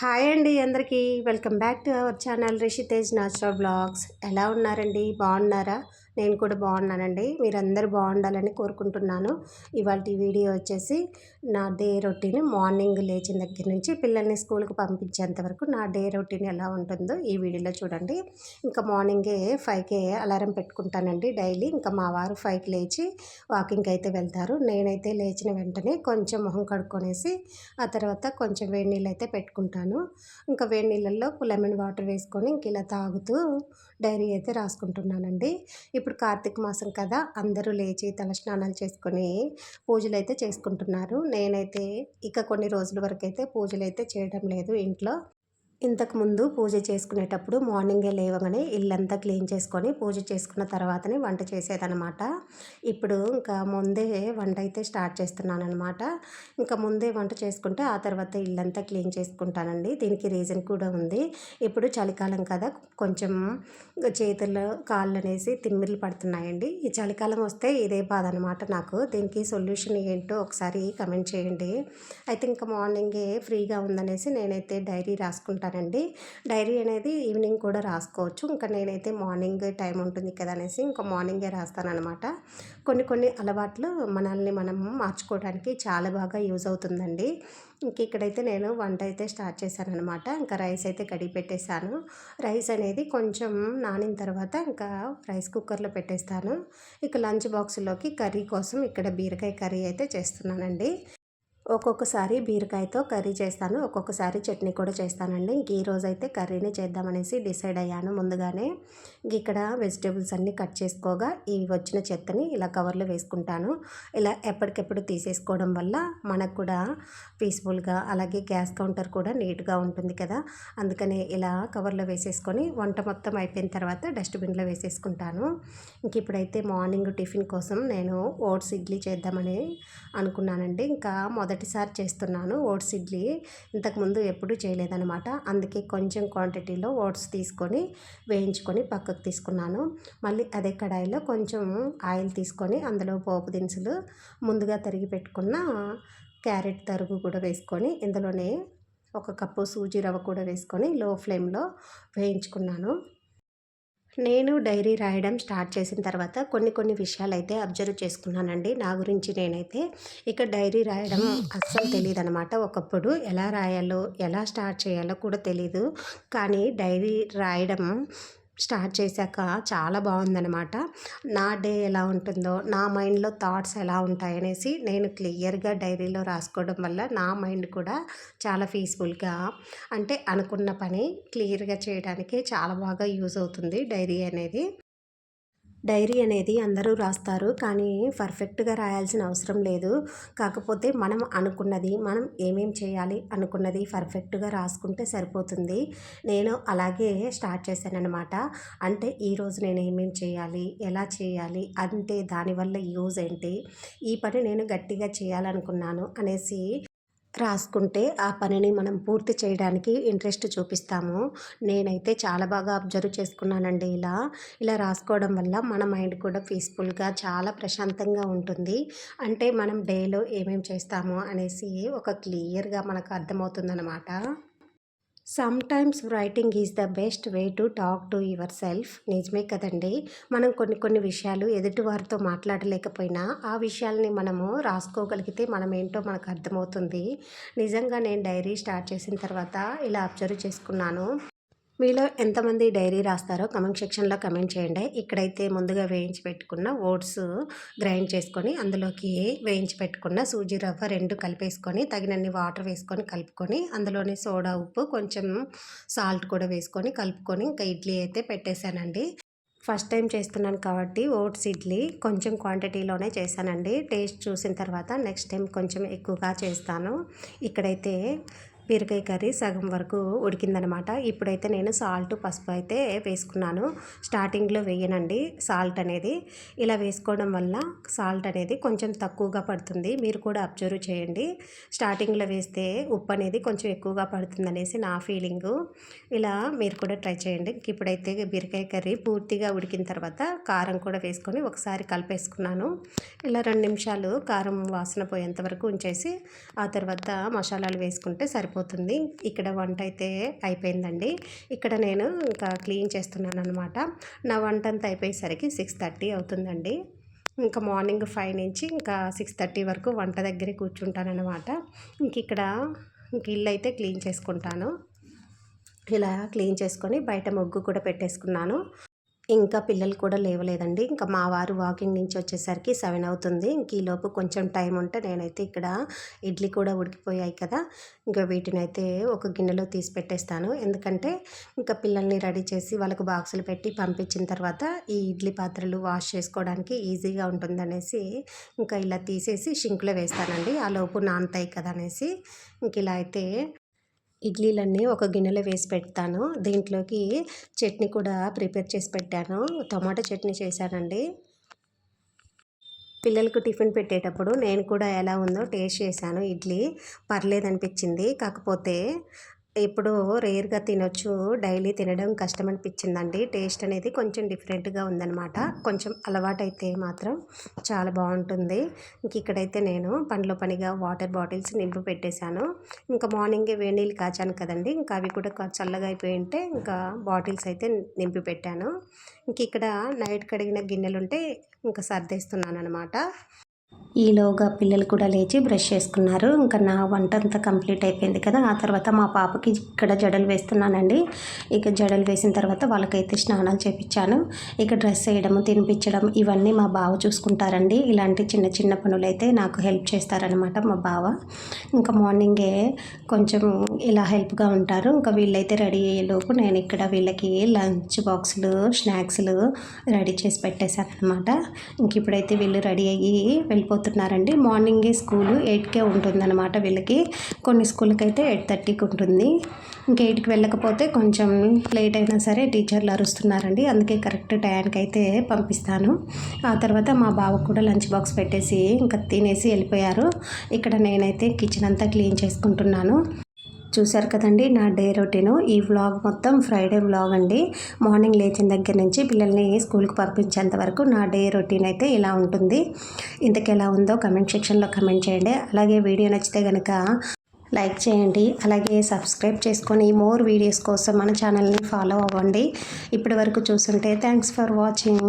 Hi అండి అందరికీ. Welcome back to our channel Rishitej natural blogs ఎలా ఉన్నారండి? బాగున్నారా? నేను కూడా బాగున్నానండి. మీరందరూ బాగుండాలని కోరుకుంటున్నాను. ఇవాళ వీడియో వచ్చేసి నా డే రొటీన్ మార్నింగ్ లేచిన దగ్గర నుంచి పిల్లల్ని స్కూల్కి పంపించేంత వరకు నా డే రొటీన్ ఎలా ఉంటుందో ఈ వీడియోలో చూడండి. ఇంకా మార్నింగే ఫైవ్కే అలారం పెట్టుకుంటానండి డైలీ. ఇంకా మా వారు ఫైవ్కి లేచి వాకింగ్కి అయితే వెళ్తారు. నేనైతే లేచిన వెంటనే కొంచెం మొహం కడుక్కొనేసి ఆ తర్వాత కొంచెం వేడి నీళ్ళు అయితే పెట్టుకుంటాను. ఇంకా వేడి నీళ్ళల్లో లెమన్ వాటర్ వేసుకొని ఇంక ఇలా తాగుతూ డైరీ అయితే రాసుకుంటున్నానండి. ఇప్పుడు కార్తీక మాసం కదా అందరూ లేచి తలస్నానాలు చేసుకొని పూజలు అయితే చేసుకుంటున్నారు. నేనైతే ఇక కొన్ని రోజుల వరకు అయితే పూజలు అయితే చేయడం లేదు ఇంట్లో. ఇంతకుముందు పూజ చేసుకునేటప్పుడు మార్నింగే లేవగానే ఇల్లంతా క్లీన్ చేసుకొని పూజ చేసుకున్న తర్వాతనే వంట చేసేదనమాట ఇప్పుడు ఇంకా ముందే వంట అయితే స్టార్ట్ చేస్తున్నాను అనమాట ఇంకా ముందే వంట చేసుకుంటే ఆ తర్వాత ఇల్లంతా క్లీన్ చేసుకుంటానండి. దీనికి రీజన్ కూడా ఉంది. ఇప్పుడు చలికాలం కదా కొంచెం చేతుల్లో కాళ్ళు అనేసి తిమ్మిర్లు పడుతున్నాయండి. ఈ చలికాలం వస్తే ఇదే బాధ అనమాట నాకు. దీనికి సొల్యూషన్ ఏంటో ఒకసారి కమెంట్ చేయండి. అయితే ఇంకా మార్నింగే ఫ్రీగా ఉందనేసి నేనైతే డైరీ రాసుకుంటాను. రాస్తానండి డైరీ అనేది ఈవినింగ్ కూడా రాసుకోవచ్చు. ఇంకా నేనైతే మార్నింగ్ టైం ఉంటుంది కదా అనేసి ఇంకా మార్నింగే రాస్తానమాట కొన్ని కొన్ని అలవాట్లు మనల్ని మనం మార్చుకోవడానికి చాలా బాగా యూజ్ అవుతుందండి. ఇంక ఇక్కడైతే నేను వంట అయితే స్టార్ట్ చేశాను అనమాట ఇంకా రైస్ అయితే కడిగి పెట్టేశాను. రైస్ అనేది కొంచెం నానిన తర్వాత ఇంకా రైస్ కుక్కర్లో పెట్టేస్తాను. ఇక లంచ్ బాక్స్లోకి కర్రీ కోసం ఇక్కడ బీరకాయ కర్రీ అయితే చేస్తున్నానండి. ఒక్కొక్కసారి బీరకాయతో కర్రీ చేస్తాను ఒక్కొక్కసారి చట్నీ కూడా చేస్తానండి. ఇంక ఈ రోజు అయితే చేద్దామనేసి డిసైడ్ అయ్యాను. ముందుగానే ఇక్కడ వెజిటేబుల్స్ అన్నీ కట్ చేసుకోగా ఈ వచ్చిన చెత్తని ఇలా కవర్లో వేసుకుంటాను. ఇలా ఎప్పటికెప్పుడు తీసేసుకోవడం వల్ల మనకు కూడా పీస్ఫుల్గా అలాగే గ్యాస్ కౌంటర్ కూడా నీట్గా ఉంటుంది కదా. అందుకని ఇలా కవర్లో వేసేసుకొని వంట మొత్తం అయిపోయిన తర్వాత డస్ట్బిన్లో వేసేసుకుంటాను. ఇంక ఇప్పుడైతే మార్నింగ్ టిఫిన్ కోసం నేను ఓట్స్ ఇడ్లీ చేద్దామని అనుకున్నానండి. ఇంకా మొదటిసారి చేస్తున్నాను ఓట్స్ ఇడ్లీ. ఇంతకుముందు ఎప్పుడు చేయలేదనమాట అందుకే కొంచెం క్వాంటిటీలో ఓట్స్ తీసుకొని వేయించుకొని పక్కకు తీసుకున్నాను. మళ్ళీ అదే కడాయిలో కొంచెం ఆయిల్ తీసుకొని అందులో పోపు దినుసులు ముందుగా తరిగి పెట్టుకున్న క్యారెట్ తరుగు కూడా వేసుకొని ఇందులోనే ఒక కప్పు సూజీ రవ్వ కూడా వేసుకొని లో ఫ్లేమ్లో వేయించుకున్నాను. నేను డైరీ రాయడం స్టార్ట్ చేసిన తర్వాత కొన్ని కొన్ని విషయాలు అయితే అబ్జర్వ్ చేసుకున్నానండి. నా గురించి నేనైతే ఇక డైరీ రాయడం అస్సలు తెలియదు అనమాట ఒకప్పుడు ఎలా రాయాలో ఎలా స్టార్ట్ చేయాలో కూడా తెలీదు. కానీ డైరీ రాయడం స్టార్ట్ చేశాక చాలా బాగుందనమాట నా డే ఎలా ఉంటుందో నా మైండ్లో థాట్స్ ఎలా ఉంటాయనేసి నేను క్లియర్గా డైరీలో రాసుకోవడం వల్ల నా మైండ్ కూడా చాలా పీస్ఫుల్గా అంటే అనుకున్న పని క్లియర్గా చేయడానికి చాలా బాగా యూజ్ అవుతుంది డైరీ అనేది. డైరీ అనేది అందరూ రాస్తారు. కానీ పర్ఫెక్ట్గా రాయాల్సిన అవసరం లేదు. కాకపోతే మనం అనుకున్నది మనం ఏమేం చేయాలి అనుకున్నది పర్ఫెక్ట్గా రాసుకుంటే సరిపోతుంది. నేను అలాగే స్టార్ట్ చేశానమాట అంటే ఈరోజు నేను ఏమేం చేయాలి ఎలా చేయాలి అంటే దానివల్ల యూజ్ ఏంటి ఈ పని నేను గట్టిగా చేయాలనుకున్నాను అనేసి రాసుకుంటే ఆ పనిని మనం పూర్తి చేయడానికి ఇంట్రెస్ట్ చూపిస్తాము. నేనైతే చాలా బాగా అబ్జర్వ్ చేసుకున్నానండి ఇలా. ఇలా రాసుకోవడం వల్ల మన మైండ్ కూడా పీస్ఫుల్గా చాలా ప్రశాంతంగా ఉంటుంది. అంటే మనం డేలో ఏమేమి చేస్తాము అనేసి ఒక క్లియర్గా మనకు అర్థమవుతుందన్నమాట. Sometimes writing is the best way to talk to yourself నిజమే కదండి. మనం కొన్ని కొన్ని విషయాలు ఎదుటి వారితో మాట్లాడలేకపోయినా ఆ విషయాల్ని మనము రాసుకోగలిగితే మనం ఏంటో మనకు అర్థమవుతుంది. నిజంగా నేను డైరీ స్టార్ట్ చేసిన తర్వాత ఇలా అబ్జర్వ్ చేసుకున్నాను. మీలో ఎంతమంది డైరీ రాస్తారో కమెంట్ సెక్షన్లో కమెంట్ చేయండి. ఇక్కడైతే ముందుగా వేయించి పెట్టుకున్న ఓట్స్ గ్రైండ్ చేసుకొని అందులోకి వేయించి పెట్టుకున్న సూజీ రవ్వ రెండు కలిపేసుకొని తగినన్ని వాటర్ వేసుకొని కలుపుకొని అందులోనే సోడా ఉప్పు కొంచెం సాల్ట్ కూడా వేసుకొని కలుపుకొని ఇంకా ఇడ్లీ అయితే పెట్టేశానండి. ఫస్ట్ టైం చేస్తున్నాను కాబట్టి ఓట్స్ ఇడ్లీ కొంచెం క్వాంటిటీలోనే చేశానండి. టేస్ట్ చూసిన తర్వాత నెక్స్ట్ టైం కొంచెం ఎక్కువగా చేస్తాను. ఇక్కడైతే బీరకాయ కర్రీ సగం వరకు ఉడికిందనమాట. ఇప్పుడైతే నేను సాల్ట్ పసుపు అయితే వేసుకున్నాను. స్టార్టింగ్లో వేయనండి సాల్ట్ అనేది. ఇలా వేసుకోవడం వల్ల సాల్ట్ అనేది కొంచెం తక్కువగా పడుతుంది. మీరు కూడా అబ్జర్వ్ చేయండి. స్టార్టింగ్లో వేస్తే ఉప్పు అనేది కొంచెం ఎక్కువగా పడుతుంది అనేసి నా ఫీలింగు. ఇలా మీరు కూడా ట్రై చేయండి. ఇప్పుడైతే బీరకాయ కర్రీ పూర్తిగా ఉడికిన తర్వాత కారం కూడా వేసుకొని ఒకసారి కలిపేసుకున్నాను. ఇలా రెండు నిమిషాలు కారం వాసన పోయేంత వరకు ఉంచేసి ఆ తర్వాత మసాలాలు వేసుకుంటే సరిపోతుంది. అయిపోతుంది. ఇక్కడ వంట అయితే అయిపోయిందండి. ఇక్కడ నేను ఇంకా క్లీన్ చేస్తున్నాను అనమాట నా వంట అంతా అయిపోయేసరికి సిక్స్ థర్టీ అవుతుందండి. ఇంకా మార్నింగ్ ఫైవ్ నుంచి ఇంకా సిక్స్ థర్టీ వరకు వంట దగ్గరే కూర్చుంటాను అనమాట ఇంక ఇక్కడ ఇంక ఇల్లు అయితే క్లీన్ చేసుకుంటాను. ఇలా క్లీన్ చేసుకొని బయట ముగ్గు కూడా పెట్టేసుకున్నాను. ఇంకా పిల్లలు కూడా లేవలేదండి. ఇంకా మా వారు వాకింగ్ నుంచి వచ్చేసరికి సెవెన్ అవుతుంది. ఇంక ఈలోపు కొంచెం టైం ఉంటే నేనైతే ఇక్కడ ఇడ్లీ కూడా ఉడికిపోయాయి కదా ఇంకా వీటిని అయితే ఒక గిన్నెలో తీసి పెట్టేస్తాను. ఎందుకంటే ఇంకా పిల్లల్ని రెడీ చేసి వాళ్ళకు బాక్సులు పెట్టి పంపించిన తర్వాత ఈ ఇడ్లీ పాత్రలు వాష్ చేసుకోవడానికి ఈజీగా ఉంటుందనేసి ఇంకా ఇలా తీసేసి షింక్లో వేస్తానండి. ఆ లోపు నానతాయి కదా అనేసి ఇంక ఇలా అయితే ఇడ్లీలన్నీ ఒక గిన్నెలో వేసి పెడతాను. దీంట్లోకి చట్నీ కూడా ప్రిపేర్ చేసి పెట్టాను. టమాటో చట్నీ చేశానండి. పిల్లలకు టిఫిన్ పెట్టేటప్పుడు నేను కూడా ఎలా ఉందో టేస్ట్ చేశాను. ఇడ్లీ పర్లేదు అనిపించింది కాకపోతే ఇప్పుడు రేర్గా తినొచ్చు డైలీ తినడం కష్టం అనిపించిందండి టేస్ట్ అనేది కొంచెం డిఫరెంట్గా ఉందన్నమాట. కొంచెం అలవాటైతే మాత్రం చాలా బాగుంటుంది ఇంక ఇక్కడైతే నేను పండ్ల పనిగా వాటర్ బాటిల్స్ నింపు పెట్టేశాను. ఇంకా మార్నింగే వేడి నీళ్ళు కాచాను కదండి. ఇంకా అవి కూడా చల్లగా అయిపోయి ఉంటే ఇంకా బాటిల్స్ అయితే నింపి పెట్టాను. ఇంక ఇక్కడ నైట్ కడిగిన గిన్నెలు ఉంటే ఇంకా సర్దేస్తున్నాను అనమాట ఈలోగా పిల్లలు కూడా లేచి బ్రష్ చేసుకున్నారు. ఇంకా నా వంట అంతా కంప్లీట్ అయిపోయింది కదా. ఆ తర్వాత మా పాపకి ఇక్కడ జడలు వేస్తున్నానండి. ఇక జడలు వేసిన తర్వాత వాళ్ళకైతే స్నానాలు చేపించాను ఇక డ్రెస్ వేయడము తినిపించడం ఇవన్నీ మా బావ చూసుకుంటారండి. ఇలాంటి చిన్న చిన్న పనులు అయితే నాకు హెల్ప్ చేస్తారనమాట మా బావ. ఇంకా మార్నింగే కొంచెం ఇలా హెల్ప్గా ఉంటారు. ఇంకా వీళ్ళైతే రెడీ అయ్యేలోపు నేను ఇక్కడ వీళ్ళకి లంచ్ బాక్సులు స్నాక్స్లు రెడీ చేసి పెట్టేశాను అనమాట ఇంక ఇప్పుడైతే వీళ్ళు రెడీ అయ్యి వెళ్ళిపోతున్నారండి మార్నింగే స్కూలు ఎయిట్కే ఉంటుందన్నమాట వీళ్ళకి. కొన్ని స్కూల్కి అయితే ఎయిట్ థర్టీకి ఉంటుంది. ఇంకా ఎయిట్కి వెళ్ళకపోతే కొంచెం లేట్ అయినా సరే టీచర్లు అరుస్తున్నారండి. అందుకే కరెక్ట్ టైంకి అయితే పంపిస్తాను. ఆ తర్వాత మా బావ కూడా లంచ్ బాక్స్ పెట్టేసి ఇంకా తినేసి వెళ్ళిపోయారు. ఇక్కడ నేనైతే కిచెన్ అంతా క్లీన్ చేసుకుంటున్నాను. చూశారు కదండి నా డే రొటీను. ఈ వ్లాగ్ మొత్తం ఫ్రైడే వ్లాగ్ అండి. మార్నింగ్ లేచిన దగ్గర నుంచి పిల్లల్ని స్కూల్కి పంపించేంత వరకు నా డే రొటీన్ అయితే ఇలా ఉంటుంది. ఇంతకు ఎలా ఉందో కమెంట్ సెక్షన్లో కమెంట్ చేయండి. అలాగే వీడియో నచ్చితే కనుక లైక్ చేయండి. అలాగే సబ్స్క్రైబ్ చేసుకొని మోర్ వీడియోస్ కోసం మన ఛానల్ని ఫాలో అవ్వండి. ఇప్పటి వరకు చూసుంటే థ్యాంక్స్ ఫర్ వాచింగ్.